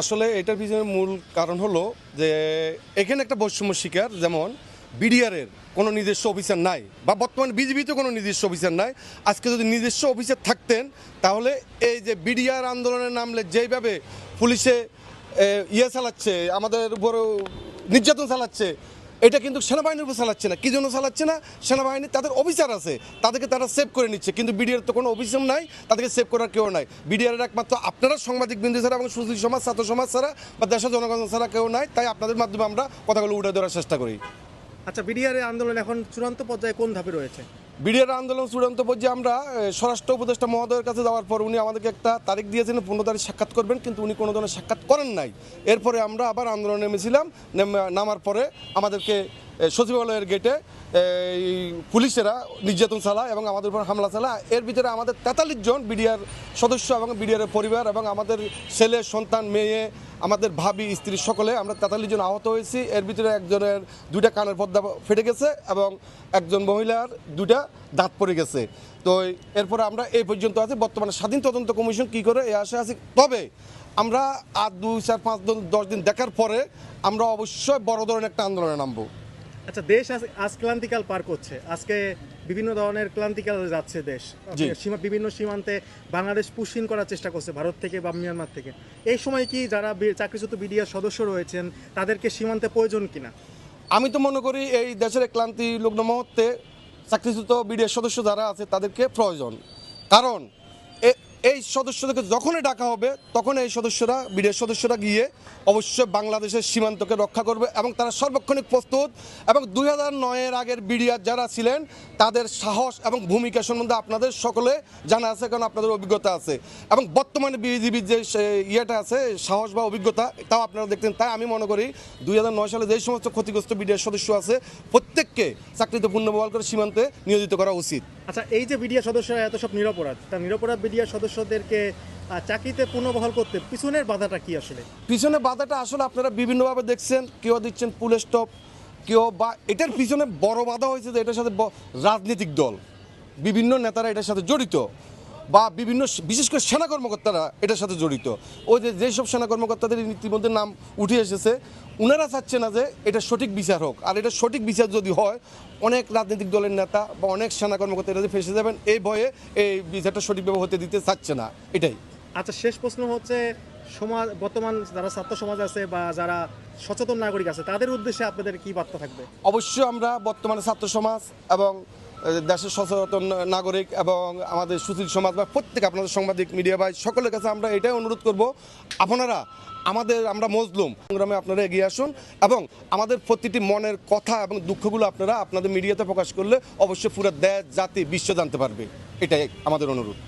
আসলে এটার পিছনে মূল কারণ হলো যে এখানে একটা বৈষম্য শিকার, যেমন বিডিআরের কোনো নিজস্ব অফিসার নাই বা বর্তমানে বিজেপিতে কোনো নিজস্ব অফিসার নাই। আজকে যদি নিজস্ব অফিসার থাকতেন, তাহলে এই যে বিডিআর আন্দোলনের নামলে যেইভাবে পুলিশে ইয়ে চালাচ্ছে, আমাদের উপর নির্যাতন চালাচ্ছে এটা কিন্তু সেনাবাহিনীর উপর চালাচ্ছে না। কি জন্য চালাচ্ছে না? সেনাবাহিনী তাদের অফিসার আছে, তাদেরকে তারা সেভ করে নিচ্ছে। কিন্তু বিডিআর তো কোনো অফিসার নাই, তাদেরকে সেভ করার কেউ নাই। বিডিআর একমাত্র আপনারা সাংবাদিক বিন্দু ছাড়া এবং সুশীল সমাজ, ছাত্র সমাজ ছাড়া বা দেশের জনগণ ছাড়া কেউ নাই, তাই আপনাদের মাধ্যমে আমরা কথাগুলো উঠে ধরার চেষ্টা করি। আচ্ছা বিডিআর আন্দোলন এখন চূড়ান্ত পর্যায়ে কোন ধাপে রয়েছে? বিডিআর আন্দোলন চূড়ান্ত পর্যায়ে আমরা স্বরাষ্ট্র উপদেষ্টা মহোদয়ের কাছে যাওয়ার পর উনি আমাদেরকে একটা তারিখ দিয়েছেন, পনেরো তারিখ সাক্ষাৎ করবেন, কিন্তু উনি কোনো ধরনের সাক্ষাৎ করেন নাই। এরপরে আমরা আবার আন্দোলনে নেমেছিলাম নামার পরে আমাদেরকে সচিবালয়ের গেটে এই পুলিশেরা, নির্যাতন চালায় এবং আমাদের উপর হামলা চালায়। এর ভিতরে আমাদের তেতাল্লিশ জন বিডিআর সদস্য এবং বিডিআর পরিবার এবং আমাদের ছেলে, সন্তান, মেয়ে, আমাদের ভাবি, স্ত্রী সকলে আমরা তেতাল্লিশ জন আহত হয়েছি। এর ভিতরে একজনের দুইটা কানের পর্দা ফেটে গেছে এবং একজন মহিলার দুইটা দাঁত পড়ে গেছে। তো এরপরে আমরা এই পর্যন্ত আছি। বর্তমানে স্বাধীন তদন্ত কমিশন কি করে এ আসে আছি? তবে আমরা আর দুই, চার, পাঁচ দিন দশ দিন দেখার পরে আমরা অবশ্যই বড় ধরনের একটা আন্দোলনে নামবো। আচ্ছা দেশ আজ ক্লান্তিকাল পার করছে। আজকে বিভিন্ন ধরনের ক্লান্তিকাল যাচ্ছে দেশ। সীমা বিভিন্ন সীমান্তে বাংলাদেশ পুশিন করার চেষ্টা করছে ভারত থেকে বা মিয়ানমার থেকে। এই সময় কি যারা চাকরিচ্যুত বিডিআর সদস্য রয়েছেন তাদেরকে সীমান্তে প্রয়োজন কিনা? আমি তো মনে করি এই দেশের ক্লান্তি লগ্ন মুহূর্তে চাকরিচ্যুত বিডিএর সদস্য যারা আছে তাদেরকে প্রয়োজন। কারণ এই সদস্যদেরকে যখনই ডাকা হবে তখন এই সদস্যরা বিডিএর সদস্যরা গিয়ে অবশ্যই বাংলাদেশের সীমান্তকে রক্ষা করবে এবং তারা সর্বক্ষণিক প্রস্তুত এবং দুই হাজার নয়ের আগের বিডিআর যারা ছিলেন, তাদের সাহস এবং ভূমিকা সম্বন্ধে আপনাদের সকলে জানা আছে কারণ আপনাদের অভিজ্ঞতা আছে। এবং বর্তমানে বিজিবির যে ইয়েটা আছে, সাহস বা অভিজ্ঞতা, তাও আপনারা দেখতেন তাই আমি মনে করি দুই হাজার নয় সালে যেই সমস্ত ক্ষতিগ্রস্ত বিডিআর সদস্য আছে, প্রত্যেককে চাকরিতে পুনর্বহাল করে সীমান্তে নিয়োজিত করা উচিত। আচ্ছা এই যে বিডিআর সদস্যরা এত সব নিরপরাধ, তা নিরপরাধ বিডিআর সদস্যদেরকে চাকরিতে পুনর্বহাল করতে পিছনের বাধাটা কি আসলে? পিছনে বাধাটা আসলে আপনারা বিভিন্নভাবে দেখছেন, কেউ দিচ্ছেন পুলিশ স্টপ, কেউ বা এটার পিছনে বড় বাধা হয়েছে যে এটার সাথে রাজনৈতিক দল, বিভিন্ন নেতারা এটার সাথে জড়িত। বা বিভিন্ন বিশেষ করে সেনা কর্মকর্তারা এটার সাথে জড়িত। ওই যে যেসব সেনা কর্মকর্তাদের ইতিমধ্যে নাম উঠে এসেছে ওনারা চাচ্ছে না যে এটা সঠিক বিচার হোক। আর এটা সঠিক বিচার যদি হয় অনেক রাজনৈতিক দলের নেতা বা অনেক সেনা কর্মকর্তা এটাতে ফেসে যাবেন এই ভয়ে এই বিচারটা সঠিকভাবে হতে দিতে চাচ্ছে না। এটাই। আচ্ছা শেষ প্রশ্ন হচ্ছে সমাজ বর্তমান যারা ছাত্র সমাজ আছে বা যারা সচেতন নাগরিক আছে তাদের উদ্দেশ্যে আপনাদের কি বার্তা থাকবে? অবশ্যই আমরা বর্তমানে ছাত্র সমাজ এবং দেশের সচেতন নাগরিক এবং আমাদের সুশীল সমাজ বা প্রত্যেক আপনাদের সাংবাদিক, মিডিয়া ভাই, সকলের কাছে আমরা এটাই অনুরোধ করব, আপনারা, আমাদের, আমরা মজলুম, সংগ্রামে আপনারা এগিয়ে আসুন এবং আমাদের প্রতিটি মনের কথা এবং দুঃখগুলো আপনারা আপনাদের মিডিয়াতে প্রকাশ করলে অবশ্যই পুরো দেশ, জাতি, বিশ্ব জানতে পারবে। এটাই আমাদের অনুরোধ।